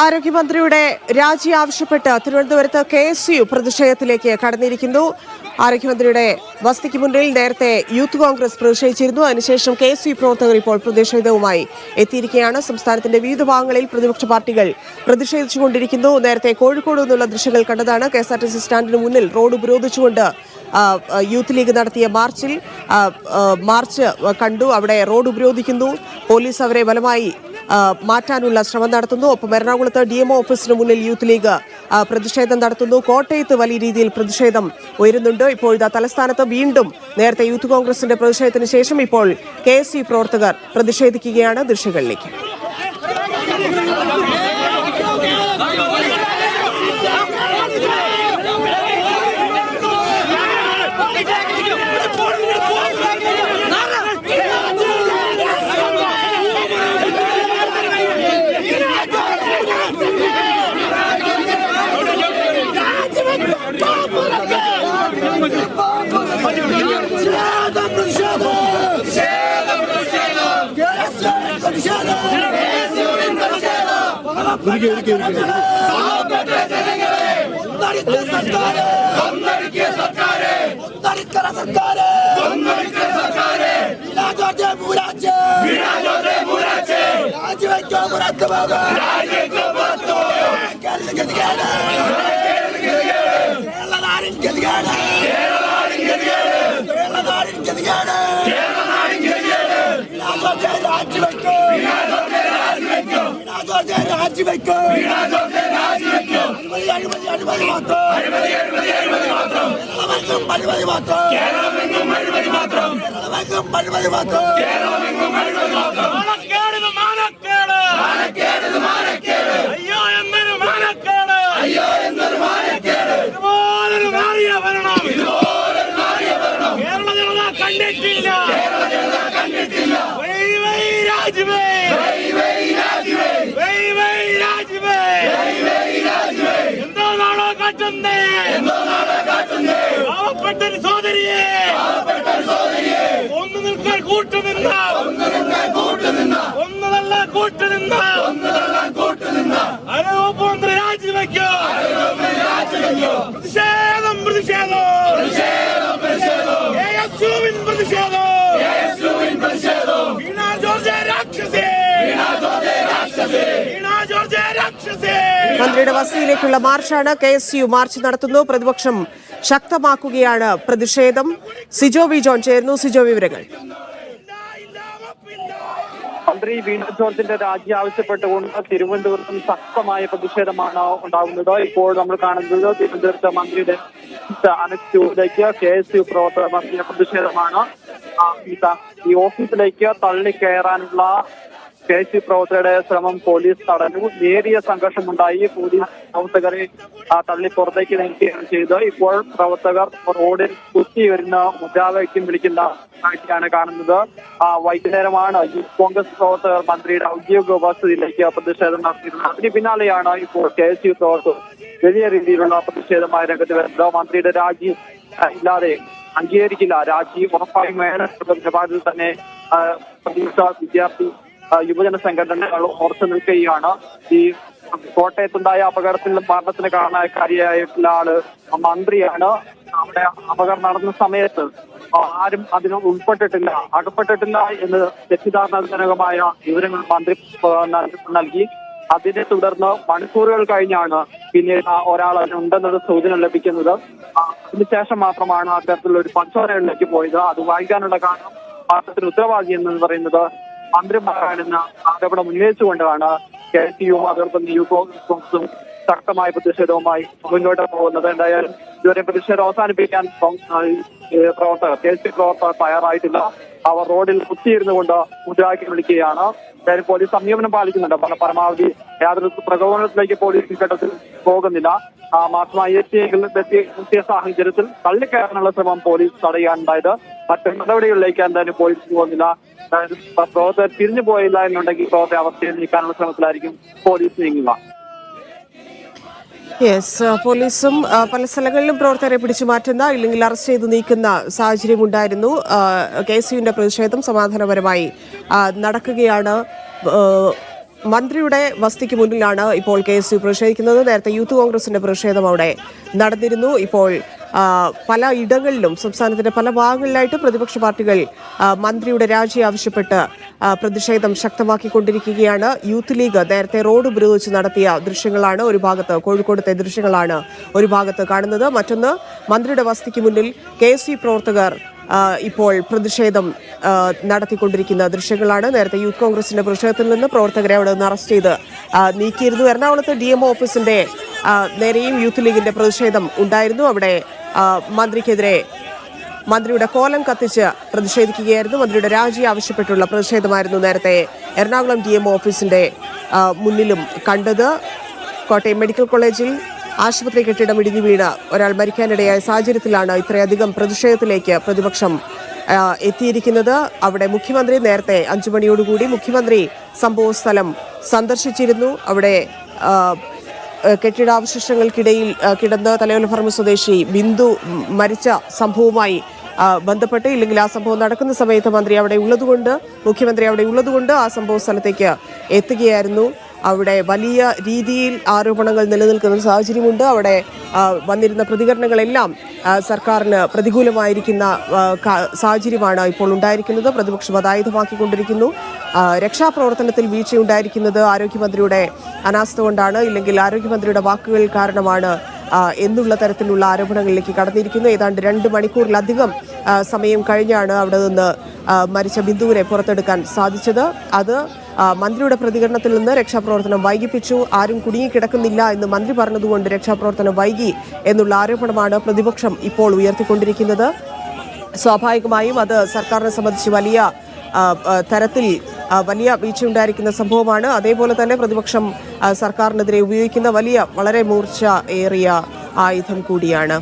ആരോഗ്യമന്ത്രിയുടെ രാജി ആവശ്യപ്പെട്ട് തിരുവനന്തപുരത്ത് കെ എസ് യു പ്രതിഷേധത്തിലേക്ക് കടന്നിരിക്കുന്നു. ആരോഗ്യമന്ത്രിയുടെ വസതിക്ക് മുന്നിൽ നേരത്തെ യൂത്ത് കോൺഗ്രസ് പ്രതിഷേധിച്ചിരുന്നു. അതിനുശേഷം കെ എസ് യു പ്രവർത്തകർ ഇപ്പോൾ പ്രതിഷേധവുമായി എത്തിയിരിക്കുകയാണ്. സംസ്ഥാനത്തിന്റെ വിവിധ ഭാഗങ്ങളിൽ പ്രതിപക്ഷ പാർട്ടികൾ പ്രതിഷേധിച്ചുകൊണ്ടിരിക്കുന്നു. നേരത്തെ കോഴിക്കോട് നിന്നുള്ള ദൃശ്യങ്ങൾ കണ്ടതാണ്. K S R T C സ്റ്റാൻഡിന് മുന്നിൽ റോഡ് ഉപരോധിച്ചുകൊണ്ട് യൂത്ത് ലീഗ് നടത്തിയ മാർച്ചിൽ മാർച്ച് കണ്ടു. അവിടെ റോഡ് ഉപരോധിക്കുന്നു. പോലീസ് അവരെ ബലമായി മാറ്റാനുള്ള ശ്രമം നടത്തുന്നു. ഒപ്പം എറണാകുളത്ത് ഡി എം ഓഫീസിന് മുന്നിൽ യൂത്ത് ലീഗ് പ്രതിഷേധം നടത്തുന്നു. കോട്ടയത്ത് വലിയ രീതിയിൽ പ്രതിഷേധം ഉയരുന്നുണ്ട്. ഇപ്പോൾ തലസ്ഥാനത്ത് വീണ്ടും നേരത്തെ യൂത്ത് കോൺഗ്രസിന്റെ പ്രതിഷേധത്തിന് ശേഷം ഇപ്പോൾ കെ എസ് യു പ്രവർത്തകർ പ്രതിഷേധിക്കുകയാണ് ദൃശ്യങ്ങളിലേക്ക്. പ്രതിഷേധം കേരള നാടിൻ ഗതികേട് കേരള നാടിൻ ഗതികേട് രാജിവെക്കോ. അഴിമതി അഴിമതി അഴിമതി മാത്രം. കേരളമെങ്ങും അഴിമതി മാത്രം. കേരളമെങ്ങും അഴിമതി മാത്രം. മാനക്കേടിന് മാനക്കേട്. നാടോ കാട്ടുന്നേ പാവപ്പെട്ടൊരു സോദരിയെ ഒന്ന് നിൽക്കാൻ കൂട്ടുനിന്ന ഒന്നതല്ല കൂട്ടുനിന്ന മന്ത്രിയുടെ വസതിയിലേക്കുള്ള മാർച്ചാണ് കെ എസ് യു മാർച്ച് നടത്തുന്നു. പ്രതിപക്ഷം ശക്തമാക്കുകയാണ് പ്രതിഷേധം. സിജോ വി ജോൺ ചേരുന്നു. സിജോ വിവരങ്ങൾ. മന്ത്രി വീണ്ടും ജോർജിന്റെ രാജി ആവശ്യപ്പെട്ടുകൊണ്ട് തിരുവനന്തപുരത്തും ശക്തമായ പ്രതിഷേധമാണ് ഉണ്ടാകുന്നത്. ഇപ്പോൾ നമ്മൾ കാണുന്നത് തിരുവനന്തപുരത്ത് മന്ത്രിയുടെ അനക്സിലേക്ക് കെ എസ് യു പ്രവർത്തകർ നടത്തിയ പ്രതിഷേധമാണ്. ഈ ഓഫീസിലേക്ക് തള്ളിക്കയറാനുള്ള എസ് പ്രവർത്തകരുടെ ശ്രമം പോലീസ് തടഞ്ഞു. നേരിയ സംഘർഷമുണ്ടായി. പോലീസ് പ്രവർത്തകരെ തള്ളി പുറത്തേക്ക് നീക്കുകയാണ് ചെയ്തത്. ഇപ്പോൾ പ്രവർത്തകർ റോഡിൽ കുത്തി വരുന്ന മുദ്രാവാക്യം വിളിക്കുന്ന കാഴ്ചയാണ് കാണുന്നത്. വൈകുന്നേരമാണ് യൂത്ത് കോൺഗ്രസ് പ്രവർത്തകർ മന്ത്രിയുടെ ഔദ്യോഗിക വസതിയിലേക്ക് പ്രതിഷേധം നടത്തിയിരുന്നത്. അതിന് പിന്നാലെയാണ് ഇപ്പോൾ കെ എസ് യു പ്രവർത്തകർ വലിയ രീതിയിലുള്ള പ്രതിഷേധമായി രംഗത്ത് വരുന്നത്. മന്ത്രിയുടെ രാജി ഇല്ലാതെ അംഗീകരിക്കില്ല. രാജി ഉറപ്പായും വേണം. നിലപാടിൽ തന്നെ പ്രതീക്ഷ വിദ്യാർത്ഥി യുവജന സംഘടനകൾ ഓർത്തു നിൽക്കുകയാണ്. ഈ കോട്ടയത്തുണ്ടായ അപകടത്തിൽ മരണത്തിന് കാരണക്കാരിയായിട്ടുള്ള ആൾ മന്ത്രിയാണ്. അവിടെ അപകടം നടന്ന സമയത്ത് ആരും അതിന് ഉൾപ്പെട്ടിട്ടില്ല അകപ്പെട്ടിട്ടില്ല എന്ന് തെറ്റിദ്ധാരണജനകമായ വിവരങ്ങൾ മന്ത്രി നൽകി അതിനെ തുടർന്ന് മണിക്കൂറുകൾ കഴിഞ്ഞാണ് പിന്നീട് ഒരാൾ അതിനുണ്ടെന്നൊരു സൂചന ലഭിക്കുന്നത്. അതിനുശേഷം മാത്രമാണ് അത്തരത്തിലുള്ള ഒരു പരിശോധനകളിലേക്ക് പോയത്. അത് വായിക്കാനുള്ള കാരണം മാസത്തിന് ഉത്തരവാദി എന്ന് പറയുന്നത് മന്ത്രിമാരാണെന്ന ആരോപണം ഉന്നയിച്ചുകൊണ്ടാണ് കെ സി യു അതോടൊപ്പം യു കോൺഗ്രസും ശക്തമായ പ്രതിഷേധവുമായി മുന്നോട്ട് പോകുന്നത്. എന്തായാലും ഇതുവരെ പ്രതിഷേധം അവസാനിപ്പിക്കാൻ പ്രവർത്തകർ കെ സി പ്രവർത്തകർ തയ്യാറായിട്ടില്ല. അവർ റോഡിൽ കുത്തിയിരുന്നു കൊണ്ട് മുദ്രാക്കി വിളിക്കുകയാണ്. എന്തായാലും പോലീസ് സംയമനം പാലിക്കുന്നുണ്ട്. പല പരമാവധി യാതൊരു പ്രകോപനത്തിലേക്ക് പോലീസ് ഘട്ടത്തിൽ പോകുന്നില്ല. മാസമായി എത്തിയെങ്കിൽ എത്തിയ എത്തിയ സാഹചര്യത്തിൽ തള്ളിക്കയറാനുള്ള ശ്രമം പോലീസ് തടയാനുണ്ടായത് മറ്റു നടപടികളിലേക്ക് എന്തായാലും പോലീസ് പോകുന്നില്ല. പ്രവർത്തകർ തിരിഞ്ഞു പോയില്ല എന്നുണ്ടെങ്കിൽ പ്രവർത്തക അവസ്ഥയിൽ നീക്കാനുള്ള ശ്രമത്തിലായിരിക്കും പോലീസ് നീങ്ങുക. യെസ് പോലീസും പല സ്ഥലങ്ങളിലും പ്രവർത്തകരെ പിടിച്ചു മാറ്റുന്ന ഇല്ലെങ്കിൽ അറസ്റ്റ് ചെയ്ത് നീക്കുന്ന സാഹചര്യം ഉണ്ടായിരുന്നു കെ എസ് യുവിന്റെ പ്രതിഷേധം സമാധാനപരമായി നടക്കുകയാണ്. മന്ത്രിയുടെ വസതിക്ക് മുന്നിലാണ് ഇപ്പോൾ കെ എസ് യു പ്രതിഷേധിക്കുന്നത്. നേരത്തെ യൂത്ത് കോൺഗ്രസിന്റെ പ്രതിഷേധം അവിടെ നടന്നിരുന്നു. ഇപ്പോൾ പല ഇടങ്ങളിലും സംസ്ഥാനത്തിന്റെ പല ഭാഗങ്ങളിലായിട്ട് പ്രതിപക്ഷ പാർട്ടികൾ മന്ത്രിയുടെ രാജി ആവശ്യപ്പെട്ട് പ്രതിഷേധം ശക്തമാക്കിക്കൊണ്ടിരിക്കുകയാണ്. യൂത്ത് ലീഗ് നേരത്തെ റോഡ് ഉപരോധിച്ച് നടത്തിയ ദൃശ്യങ്ങളാണ് ഒരു ഭാഗത്ത് കോഴിക്കോടത്തെ ദൃശ്യങ്ങളാണ് ഒരു ഭാഗത്ത് കാണുന്നത്. മറ്റൊന്ന് മന്ത്രിയുടെ വസതിക്ക് മുന്നിൽ കെ പ്രവർത്തകർ ഇപ്പോൾ പ്രതിഷേധം നടത്തിക്കൊണ്ടിരിക്കുന്ന ദൃശ്യങ്ങളാണ്. നേരത്തെ യൂത്ത് കോൺഗ്രസിന്റെ പ്രതിഷേധത്തിൽ നിന്ന് പ്രവർത്തകരെ അവിടെ നിന്ന് അറസ്റ്റ് ചെയ്ത് നീക്കിയിരുന്നു. എറണാകുളത്ത് ഡി എം ഓഫീസിന്റെ നേരെയും യൂത്ത് ലീഗിന്റെ പ്രതിഷേധം ഉണ്ടായിരുന്നു. അവിടെ മന്ത്രിക്കെതിരെ മന്ത്രിയുടെ കോലം കത്തിച്ച് പ്രതിഷേധിക്കുകയായിരുന്നു. മന്ത്രിയുടെ രാജി ആവശ്യപ്പെട്ടുള്ള പ്രതിഷേധമായിരുന്നു നേരത്തെ എറണാകുളം ഡി എം ഓഫീസിന്റെ മുന്നിലും കണ്ടത്. കോട്ടയം മെഡിക്കൽ കോളേജിൽ ആശുപത്രി കെട്ടിടം ഇടിഞ്ഞു വീണ് ഒരാൾ മരിക്കാനിടയായ സാഹചര്യത്തിലാണ് ഇത്രയധികം പ്രതിഷേധത്തിലേക്ക് പ്രതിപക്ഷം എത്തിയിരിക്കുന്നത്. അവിടെ മുഖ്യമന്ത്രി നേരത്തെ അഞ്ചു മണിയോടുകൂടി മുഖ്യമന്ത്രി സംഭവ സ്ഥലം സന്ദർശിച്ചിരുന്നു. അവിടെ കെട്ടിടാവശിഷ്ടങ്ങൾക്കിടയിൽ കിടന്ന് തലയോല ഫർമ സ്വദേശി ബിന്ദു മരിച്ച സംഭവവുമായി ബന്ധപ്പെട്ട് ഇല്ലെങ്കിൽ ആ സംഭവം നടക്കുന്ന സമയത്ത് മന്ത്രി അവിടെ ഉള്ളതുകൊണ്ട് മുഖ്യമന്ത്രി അവിടെ ഉള്ളതുകൊണ്ട് ആ സംഭവ സ്ഥലത്തേക്ക് എത്തുകയായിരുന്നു. അവിടെ വലിയ രീതിയിൽ ആരോപണങ്ങൾ നിലനിൽക്കുന്ന സാഹചര്യമുണ്ട്. അവിടെ വന്നിരുന്ന പ്രതികരണങ്ങളെല്ലാം സർക്കാരിന് പ്രതികൂലമായിരിക്കുന്ന സാഹചര്യമാണ് ഇപ്പോൾ ഉണ്ടായിരിക്കുന്നത്. പ്രതിപക്ഷം അതായുധമാക്കിക്കൊണ്ടിരിക്കുന്നു. രക്ഷാപ്രവർത്തനത്തിൽ വീഴ്ചയുണ്ടായിരിക്കുന്നത് ആരോഗ്യമന്ത്രിയുടെ അനാസ്ഥ കൊണ്ടാണ് ഇല്ലെങ്കിൽ ആരോഗ്യമന്ത്രിയുടെ വാക്കുകൾ കാരണമാണ് എന്നുള്ള തരത്തിലുള്ള ആരോപണങ്ങളിലേക്ക് കടന്നിരിക്കുന്നു. ഏതാണ്ട് രണ്ട് മണിക്കൂറിലധികം സമയം കഴിഞ്ഞാണ് അവിടെ നിന്ന് മരിച്ച ബിന്ദുവിനെ പുറത്തെടുക്കാൻ സാധിച്ചത്. അത് മന്ത്രിയുടെ പ്രതികരണത്തിൽ നിന്ന് രക്ഷാപ്രവർത്തനം വൈകിപ്പിച്ചു. ആരും കുടുങ്ങിക്കിടക്കുന്നില്ല എന്ന് മന്ത്രി പറഞ്ഞതുകൊണ്ട് രക്ഷാപ്രവർത്തനം വൈകി എന്നുള്ള ആരോപണമാണ് പ്രതിപക്ഷം ഇപ്പോൾ ഉയർത്തിക്കൊണ്ടിരിക്കുന്നത്. സ്വാഭാവികമായും അത് സർക്കാരിനെ സംബന്ധിച്ച് വലിയ തരത്തിൽ വലിയ വീഴ്ചയുണ്ടായിരിക്കുന്ന സംഭവമാണ്. അതേപോലെ തന്നെ പ്രതിപക്ഷം സർക്കാരിനെതിരെ ഉപയോഗിക്കുന്ന വലിയ വളരെ മൂർച്ച ഏറിയ ആയുധം കൂടിയാണ്.